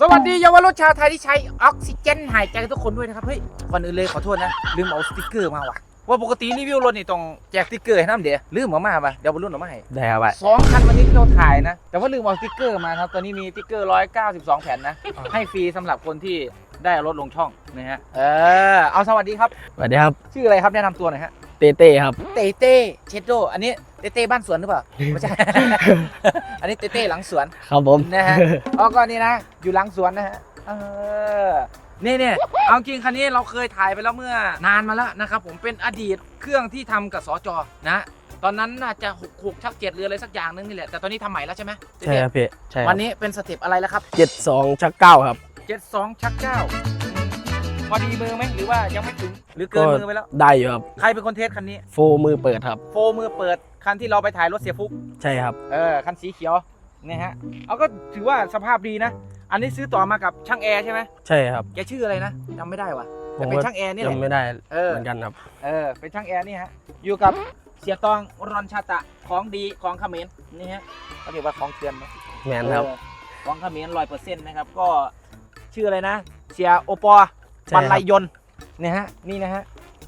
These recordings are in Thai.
สวัสดีเยาวรุ่นชาวไทยที่ใช้ออกซิเจนหายใจทุกคนด้วยนะครับ เฮ้ย ก่อนอื่นเลยขอโทษนะ ลืมเอาสติกเกอร์มาว่ะ ว่าปกติรีวิวรถนี่ต้องแจกสติกเกอร์ให้น้ำเดี๋ยวลืมเอามาป่ะเดี๋ยวบรรลุนเอามาให้ได้ครับสองคันวันนี้ที่เราถ่ายนะ แต่ว่าลืมเอาสติกเกอร์มาครับ ตอนนี้มีสติกเกอร์ 192 แผ่นนะ ให้ฟรีสำหรับคนที่ได้เอารถลงช่องนะฮะ เออ เอาสวัสดีครับ สวัสดีครับ ชื่ออะไรครับแนะนำตัวหน่อยฮะ เต้เต้ครับ เต้เต้เชดโด อันนี้เต้เต้บ้านสวนหรือเปล่าไม่ใช่ อันนี้เต้เต้หลังสวนครับผม นะฮะอ๋อก็นี่นะอยู่หลังสวนนะฮะเออนี่เนี่ยเอาจริงคันนี้เราเคยถ่ายไปแล้วเมื่อนานมาแล้วนะครับผมเป็นอดีตเครื่องที่ทำกับสจนะ ตอนนั้นน่าจะหกหกชักเจ็ดหรืออะไรสักอย่างนึงนี่แหละแต่ตอนนี้ทำใหม่แล้วใช่ไหมใช่ครับพี่ ใช่ควัรับนนี้เป็นสเต็ปอะไรแล้วครับ เจ็ดสองชักเก้าครับ เจ็ดสองชักเก้า พอดีมือไหมหรือว่ายังไม่ถึงหรือเกินมือไปแล้ว ได้อยู่ครับ ใครเป็นคนเทสคันนี้ โฟมือเปิดครับ โฟมือเปิดคันที่เราไปถ่ายรถเสียฟุก ใช่ครับ เออคันสีเขียวเนี่ยฮะ เอาก็ถือว่าสภาพดีนะ อันนี้ซื้อต่อมากับช่างแอร์ใช่ไหมใช่ครับ แกชื่ออะไรนะจำไม่ได้ว่ะผแต่มเป็นก็ช่างแอร์นี่แหละจำไม่ได้เออเหมือนกันครับ เออ เป็นช่างแอร์นี่ฮะ อยู่กับเสียตองรอนชาตะของดีของเขมรนี่ฮะเขาเรียกว่าของเถื่อนไหมแมนครับเออของเขมรร้อยเปอร์เซ็นต์นะครับ ก็ชื่ออะไรนะ เสียโอปอ ใช่บันคไลรับยนต์เนี่ยฮะนี่นะฮะ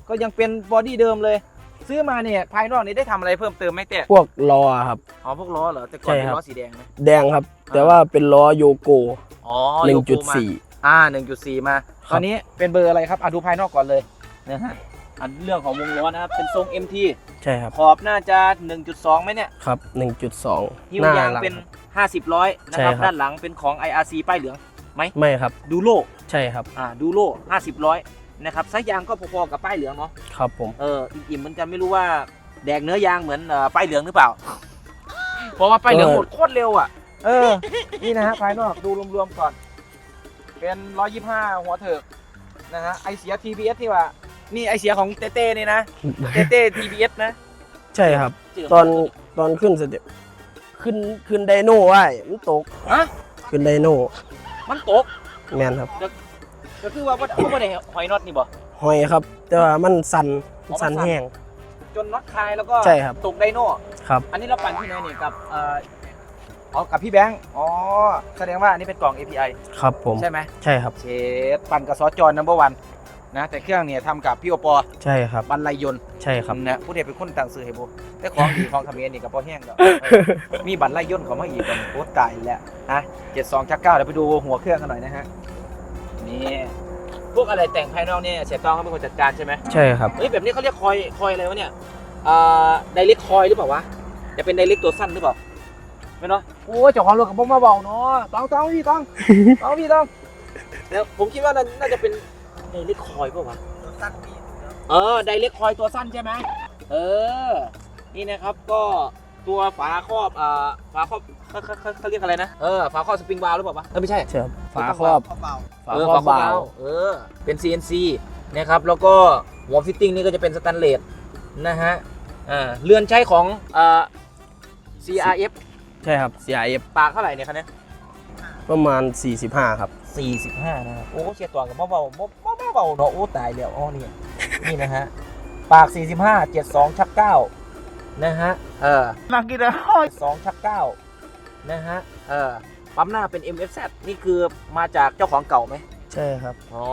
ก็ยังเป็นบอดี้เดิมเลย ซื้อมาเนี่ยภายนอกนี่ได้ทำอะไรเพิ่มเติมไหมเต้พวกล้อครับ อ๋อพวกล้อเหรอแต่ก่อนใช่เป็นครับ ล้อสีแดงไหม แดงครับแต่ว่าเป็นล้อโยโก อ๋อหนึ่งโลจุดโก้มาสี่อ่าหนึ่งจุดสี่มาครับตอนนี้เป็นเบอร์อะไรครับ อะดูภายนอกก่อนเลยนะฮะอันเรื่องของวงล้อนะครับ เป็นทรง MT ใช่ครับขอบน่าจะ 1.2ไหมเนี่ยครับหนึ่งจุดสองหิ้วหน้ายางหลัง เป็น 50ร้อยนะครับ ใช่ครับ ด้านหลังเป็นของ IRC ป้ายเหลือง ไม่ครับ ดูโลใช่ครับ อ่าดูโล50ร้อยนะครับไซส์ยางก็พอๆกับป้ายเหลืองเนาะครับผมเอออิ่มๆเหมือนกันไม่รู้ว่าแดกเนื้อยางเหมือนเอ่อป้ายเหลืองหรือเปล่า เพราะว่าป้ายเหลืองหมดโคตรเร็วอะ เออ นี่นะฮะภายนอกดูรวมๆก่อน เป็น125หัวเถิกนะฮะไอเสีย TBS ที่ว่า นี่ไอเสียของเต้เต้นี่นะ เต้เต้ TBS นะใช่ครับเจืมตอนตอนขึ้นสเต็ปขึ้นขึ้นไดโน่ไว้มันตกฮะขึ้นไดโน่ มันตกแมนครับก็คือว่าเขาไม่ได้หอยน็อตนี่บ่หอยครับ แต่ว่ามันสั่นอ๋อมันสั่สั่นนแห้งจนน็อตคลายแล้วก็ใช่ครับตกไดโน่ครับ อันนี้เราปั่นที่ไหนนี่กับเอ่ออ๋อกับพี่แบงค์อ๋อแสดงว่าอันนี้เป็นกล่อง API ครับผมใช่ไหมใช่ครับเชดปั่นกับซอสจอนนัมเบอร์วัน นะแต่เครื่องเนี่ยทำกับพี่โอปอใช่ครับ บรรลัยยนต์ใช่ครับ นะผู้เดียเป็นคนต่างซื้อให้โบแต่ของดีของเขมิ้นนี่กับพอแห้งแล้วมีบรรลัยยนต์เขามาอีกกันโคตรตายแล้วฮะเจ็ดสองชักเก้าเดี๋ยวไปดูหัวเครื่องกันหน่อยนะฮะนี่พวกอะไรแต่งภายนอกเนี่ยเสียตองเขาเป็นคนจัดการใช่ไหมใช่ครับ เฮ้ยแบบนี้เขาเรียกคอยคอยอะไรวะเนี่ยอ่าไดเรกคอยหรือเปล่าวะจะเป็นไดเรกตัวสั้นหรือเปล่าไม่เนาะโอ้ยเจ้าของรถกับผมมาเบาเนาะต้องต้องพี่ต้องต้องพี่ต้องเดี๋ยวผมคิดว่าน่าน่าจะเป็น ไดเรกคอยเปล่าวะตัวสั้นพี่เออไดเรกคอยตัวสั้นใช่ไหมเออ นี่นะครับก็ตัวฝาครอบอ่าฝาครอบเขาเขาเขาเขาเรียกอะไรนะเออฝาครอบสปริงวาล์วหรือเปล่าวะเออไม่ใช่ใช่ครับฝาครอบฝาเออครอบฝาเบาเออเป็น CNC นะครับแล้วก็หัวฟิตติ้งนี่ก็จะเป็นสแตนเลสนะฮะอ่าเรือนใช้ของอ่า CRF ใช่ครับ CIF ปากเท่าไหร่เนี่ยคันเนี้ยประมาณ 45 ครับ 45 นะครับโอ้เชียร์ตัวกับเบาเบาเบาเบาเนาะโอ้ตายแล้วอ๋อนี่นี่นะฮะปาก 45 72ชัก9นะฮะเออนักกีฬา2ชัก9นะฮะเออปั๊มหน้าเป็น MFZ นี่คือมาจากเจ้าของเก่าไหมใช่ครับอ๋อ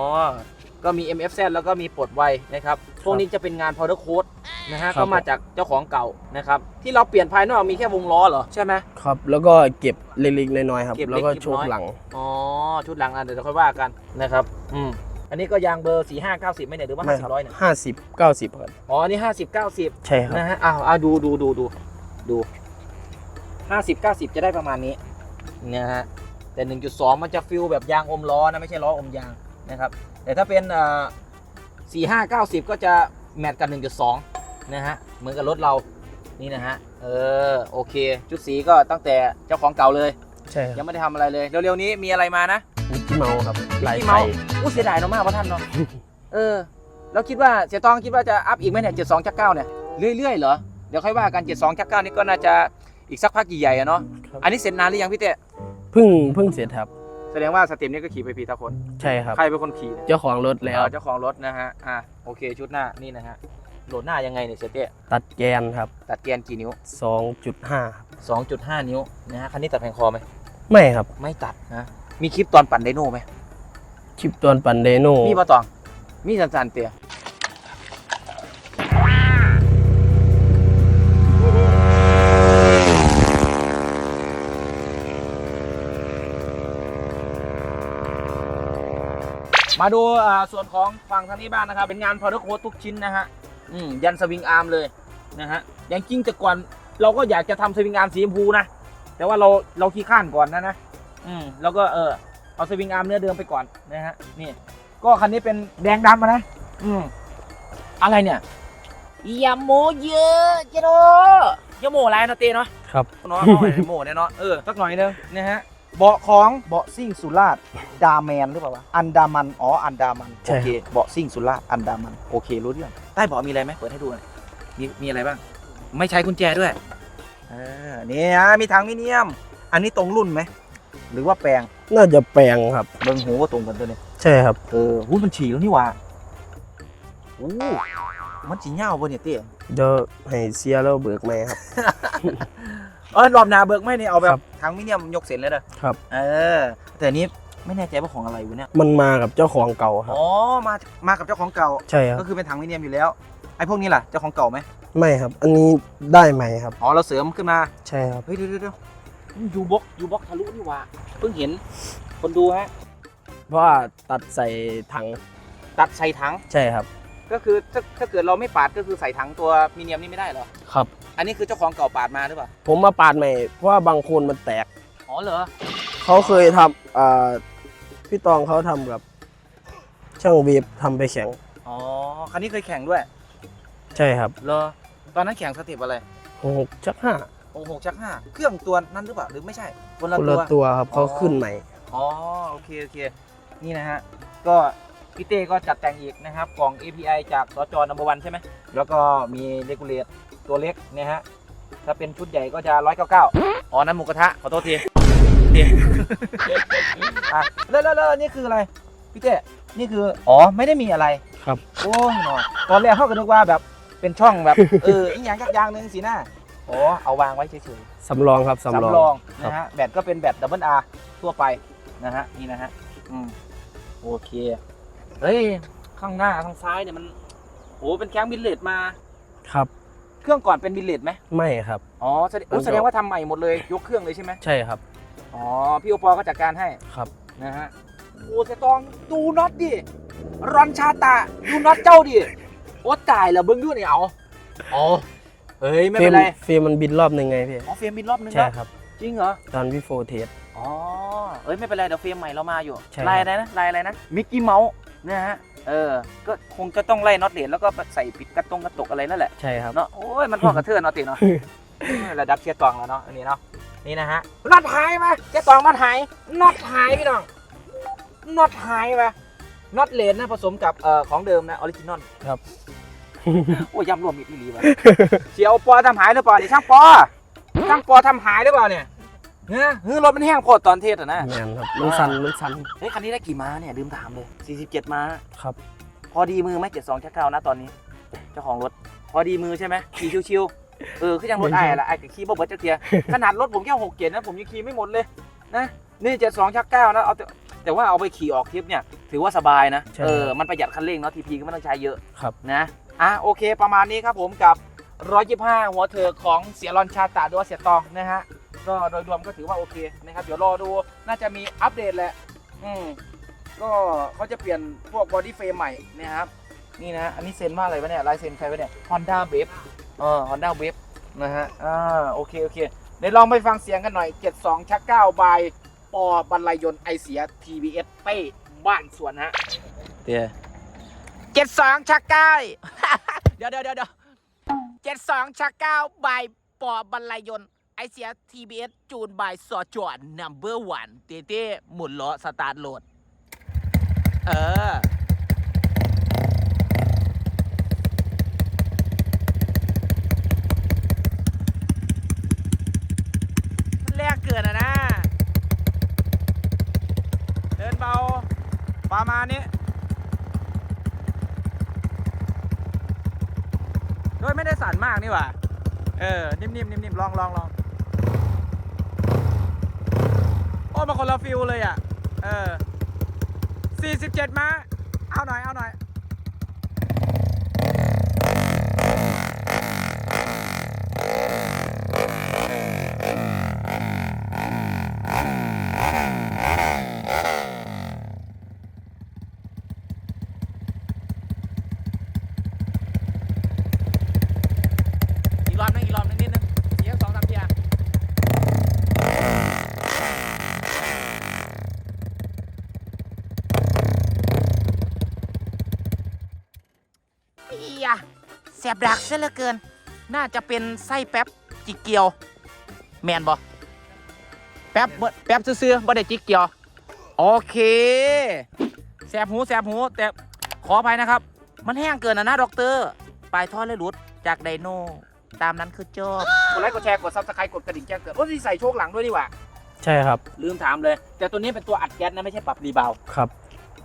ก็มี MFZ แล้วก็มีปลดไวนะครับพวกนี้จะเป็นงาน powder coat นะฮะก็มาจากเจ้าของเก่านะครับ ที่เราเปลี่ยนภายนอกมีแค่วงล้อเหรอใช่ไหมครับ แล้วก็เก็บเล็กๆน้อยๆครับ แล้วก็ชคน้อยหลังอ๋อชุดหลังอะเดี๋ยวเราค่อยว่ากันนะครับ อืม อันนี้ก็ยางเบอร์4 5 9 0ไม่เนี่ยหรือว่าไม่50ครับร้อยเนี่ยห้าสิบเก้าสิบครับอ๋ออันนี้50 90ใช่ครับนะฮะอ้าวอ้าวดูดูดูดูดู50 90จะได้ประมาณนี้นะฮะแต่1.2มันจะฟิลแบบยางอมล้อนะไม่ใช่ล้ออมยางนะครับ แต่ถ้าเป็นเอ่อ4 5 90ก็จะแมทกับ1.2นะฮะเหมือนกับรถเรานี่นะฮะเออโอเค ชุดสีก็ตั้งแต่เจ้าของเก่าเลยใช่คยัรับงไม่ได้ทำอะไรเลยเร็วๆนี้มีอะไรมานะมิกกี้ เมาส์ครับลายมิกกี้ไฟเมาส์อู้เสียดายเนาะมากเพราะท่านเนาะ เออ แล้วคิดว่าเสียตองคิดว่าจะอัพอีกไหมเนี่ย72จักเก้าเนี่ยเรื่อยๆเหรอ เดี๋ยวค่อยว่ากัน72จักเก้านี่ก็น่าจะอีกสักพักใหญ่ๆอะเนาะ ครับอันนี้เสร็จนานหรือยังพี่เต้เพิ่งเพิ่งเสร็จครับแสดงว่าสเต็ปนี้ก็ขี่ไปพีตาคน ใช่ครับ ใครเป็นคนขี่เนี่ยเจ้าของรถแล้ว เออเจ้าของรถนะฮะ อะโอเคชุดหน้านี่นะฮะ โหลดหน้ายังไงเนี่ยเสียเต้ตัดแกนครับ ตัดแกนกี่นิ้วสองจุดห้า2.5 นิ้วนะฮะคันนี้ตัดแผงคอไหม ไม่ครับ ไม่ตัดนะ มีคลิปตอนปั่นไดโน่ไหมคลิปตอนปั่นไดโน่มีปะตอง มีสันสันๆเตียมาดูอ่าส่วนของฝั่งทางนี้บ้างนะครับ เป็นงานพอร์ตโค้ดทุกชิ้นนะฮะอืมยันสวิงอาร์มเลยนะฮะอย่างจริงแต่ก่อนเราก็อยากจะทำสวิงอาร์มสีชมพูนะ แต่ว่าเราเราขี้ข้านก่อนนะนะ อืมแล้วก็เออเอาสวิงอาร์มเนื้อเดิมไปก่อนนะฮะนี่ ก็คันนี้เป็นแดงดำอะนะอืมอะไรเนี่ยยาโมเยอะเจโดยาโมอะไรนะเต้เนาะครับ เนาะเอาไว้โมเนี่ยเนาะเออสักหน่อยนึงนะฮะเบาะของเบาะซิ่งสุราษฎร์ดาแมนหรือเปล่าวะอันดามันอ๋ออันดามันใช่ โอเคเบาะซิ่งสุราษฎร์อันดามันโอเครู้เรื่องใต้เบาะมีอะไรไหมเปิดให้ดูหน่อยมีมีอะไรบ้าง ไม่ใช้กุญแจด้วยเออนี่ฮะมีถังมิเนียม อันนี้ตรงรุ่นไหม หรือว่าแปลงน่าจะแปลงครับ เบิ้งหูก็ตรงกันตัวนี้ใช่ครับ เออหูมันฉี่แล้วนี่หว่าโอ้มันฉี่เง่าบนเนี่ยเตี้ยเดี๋ยวให้เสียแล้วเบิกไหมครับ เออรอบหนาเบิกไม่เนี่ยเอาแบครับบทางมิเนียมยกเสร็จเลยเด้อครับ เออ แต่อันนี้ไม่แน่ใจว่าของอะไรวะเนี่ยมันมากับเจ้าของเก่าครับ อ๋อมามากับเจ้าของเก่า ใช่ครับก็คือเป็นถังมิเนียมอยู่แล้วไอ้พวกนี้ล่ะเจ้าของเก่าไหมไม่ครับ อันนี้ได้ไหมครับ อ๋อเราเสริมขึ้นมา ใช่ครับ เฮ้ยเดี๋ยวเดี๋ยวเดี๋ยว ยูบ็อกยูบ็อกทะลุนี่หว่าเพิ่งเห็นคนดูฮะ เพราะว่าตัดใส่ถังตัดใส่ถังใช่ครับ ก็คือถ้าถ้าเกิดเราไม่ปาดก็คือใส่ถังตัวมิเนียมนี่ไม่ได้เหรอ ครับ อันนี้คือเจ้าของเก่าปาดมาหรือเปล่า ผมมาปาดใหม่เพราะว่าบางคนมันแตก อ๋อเหรอ เขาเคยทำอ่าพี่ตองเขาทำกับ ช่างเวฟทำไปแข่งอ๋อ คันนี้เคยแข่งด้วย ใช่ครับเหรอ ตอนนั้นแข่งสเต็ปอะไร หกชักห้า โอ้โหชักห้าเครื่องตัวนั้นหรือเปล่าหรือไม่ใช่ คนละคนตัละว ตัวครับเขาอ๋อขึ้นใหม่ อ๋อโอเคโอเคนี่นะฮะก็พี่เต้ก็จัดแต่งอีกนะครับกล่อง API จากสจนัมเบอร์วันใช่ไหมแล้วก็มีเลกูเลตตัวเล็กเนี่ยฮะถ้าเป็นชุดใหญ่ก็จะ 199 อ๋อ นั้นหมูกระทะ ขอโทษทีทีอะแล้วแล้วแล้วนี่คืออะไร พี่เต้นี่คือ อ๋อ ไม่ได้มีอะไรครับ โอ้ยหนอตอนแรกเขาก็นึกว่าแบบเป็นช่องแบบ เอออีกอย่างกักอย่างหนึ่งสินะ อ๋อเอาวางไว้เฉยๆสำรองครับสำรองสำรองครับนะฮะแบตก็เป็นแบตดับเบิลอาร์ทั่วไปนะฮะนี่นะฮะอืมโอเคเฮ้ยข้างหน้าข้างซ้ายเนี่ยมันโอ้เป็นแข้งบิลเลตมา ครับ เครื่องก่อนเป็นบิลเลตไหมไม่ครับ อ๋อแสดงโอ้มันก็แสดงว่าทำใหม่หมดเลยยกเครื่องเลยใช่ไหมใช่ครับ อ๋อพี่โอปอก็จัดการให้ ครับ นะฮะโอ้เสยตองดูน็อตดิรอนชาตะดูน็อตเจ้าดิโอ้ตายแล้วเบิ้งด้วยเนี่ยเอาอ๋อ เฮ้ยไม่เป็นไรเฟรมมันบินรอบหนึ่งไงพี่ อ๋อเฟรมบินรอบนึงใช่แล้วครับ จริงเหรอ ตอนพี่โฟเทส อ๋อ เอ้ยไม่เป็นไร เดี๋ยวเฟรมใหม่เรามาอยู่ ใช่ลายอะไรนะ ลายอะไรนะ มิกกี้เมาส์นะฮะ เออ ก็คงจะต้องไล่น็อตเหรียญแล้วก็ใส่ปิดกระตรงกระตกอะไรนั่นแหละ ใช่ครับ เนาะ โอ้ย มันพอกระเทือนเนาะติเนาะ เออระดับเชียร์ตองแล้วเนาะ อันนี้เนาะ นี่นะฮะ น็อตหายมาเชียร์ตองน็อตหาย น็อตหายพี่น้อง น็อตหายมาน็อตเหรียญนะผสมกับเอ่อของเดิมนะออริจินอลครับ โอ้ยยำรวมมิดอีหลีวะเสียวปอทำหายหรือเปล่าเนี่ยช่างปอช่างปอทำหายหรือเปล่าเนี่ยเฮ้ยเฮ้ยรถมันแห้งโคตรตอนเทศอะนะแมนครับมันสั่นมันสั่นเฮ้ยคันนี้ได้กี่ม้าเนี่ยลืมถามเลย 47 ม้า ครับ พอดีมือไหม72ชักเก้านะตอนนี้ เจ้าของรถ พอดีมือใช่ไหมขี่ชิวๆเออคือยังรถไอ้ายละไอ้กับขี่บ่เบิร์ดจักเทียขนาดรถผมแค่หกเกียร์นะผมยังขี่ไม่หมดเลยนะนี่72ชักเก้านะเอาแต่แต่ว่าเอาไปขี่ออกทริปเนี่ยถือว่าสบายนะ ใช่ เออมันประหยัดคันเร่งเนาะทีพีก็ไม่ต้องใช้เยอะครับ นะ อะโอเคประมาณนี้ครับผมกับ 125 หัวเธอของเสียรอนชาตาด้วยเสียตองนะฮะก็โดยรวมก็ถือว่าโอเคนะครับเดี๋ยวรอดูน่าจะมีอัปเดตแหละอืมก็เขาจะเปลี่ยนพวกบอดี้เฟรมใหม่นะครับนี่นะอันนี้เซ็นว่าอะไรวะเนี่ยลายเซ็นใครวะเนี่ย Honda w a v e เออ Honda w a v e นะฮะอ่าโอเคโอเคเดี๋ยวลองไปฟังเสียงกันหน่อย 72ชัก9บายปอบรรลัยยนต์ไอเสีย TBS เป้บ้านสวนฮะเดี๋ยว 72ชัก9เดี๋ยวเดี๋ยวเดี๋ยวเจ็ดสองชักเก้าบายปอบรรลัยยนต์ไอเสีย TBS จูนบายสอจวนนัมเบอร์วันเต้เต้หมุนล้อสตาร์ทโหลด เออมันแรกเกินอะนะ เดินเบา ประมาณนี้ ฮ้ยไม่ได้สั่นมากนี่หว่า เออ นิ่มๆนิ่มๆลองลองลองโอ้มาคนละฟิลเลยอะ เออสี่สิบเจ็ดมา เอาหน่อย เอาหน่อย อีกรอบนึงอีกรอบนึงนิดนึงเยี่ยสองสามเทียอียะแส บดักซะเหลือเกิน น่าจะเป็นไส้แป๊บจิกเกียว แมนบอแป๊บบ่แป๊บซื่อๆบ่ได้จิกเกียว โอเคแสบหูแสบหู แต่ขออภัยนะครับ มันแห้งเกินนะนะด็อกเตอร์ปลายท่อเลยหลุดจากไดโนตามนั้นคือจบกดไลค์กดแชร์กดซับสไครต์กดกระดิ่งแจ้งเตือนโอ้ยใส่โชคหลังด้วยดีกว่า ใช่ครับ ลืมถามเลย แต่ตัวนี้เป็นตัวอัดแก๊สนะไม่ใช่ปรับรีบาวด์ครับ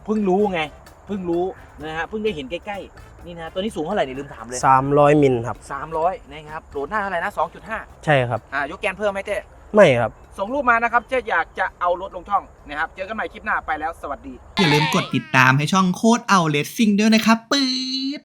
เพิ่งรู้ไง เพิ่งรู้นะฮะ เพิ่งได้เห็นใกล้ๆ นี่นะตัวนี้สูงเท่าไหร่เนี่ยลืมถามเลย 300 มิลครับ 300นะครับโหลดหน้าเท่าไหร่นะ 2.5 ใช่ครับ อ่ายกแกนเพิ่มไหมเต้ไม่ครับ ส่งรูปมานะครับจะอยากจะเอารถลงช่องนะครับ เจอกันใหม่คลิปหน้าไปแล้วสวัสดี อย่าลืมกดติดตามให้ช่องโคดเอาเลสซิงด้วยนะครับปื๊ด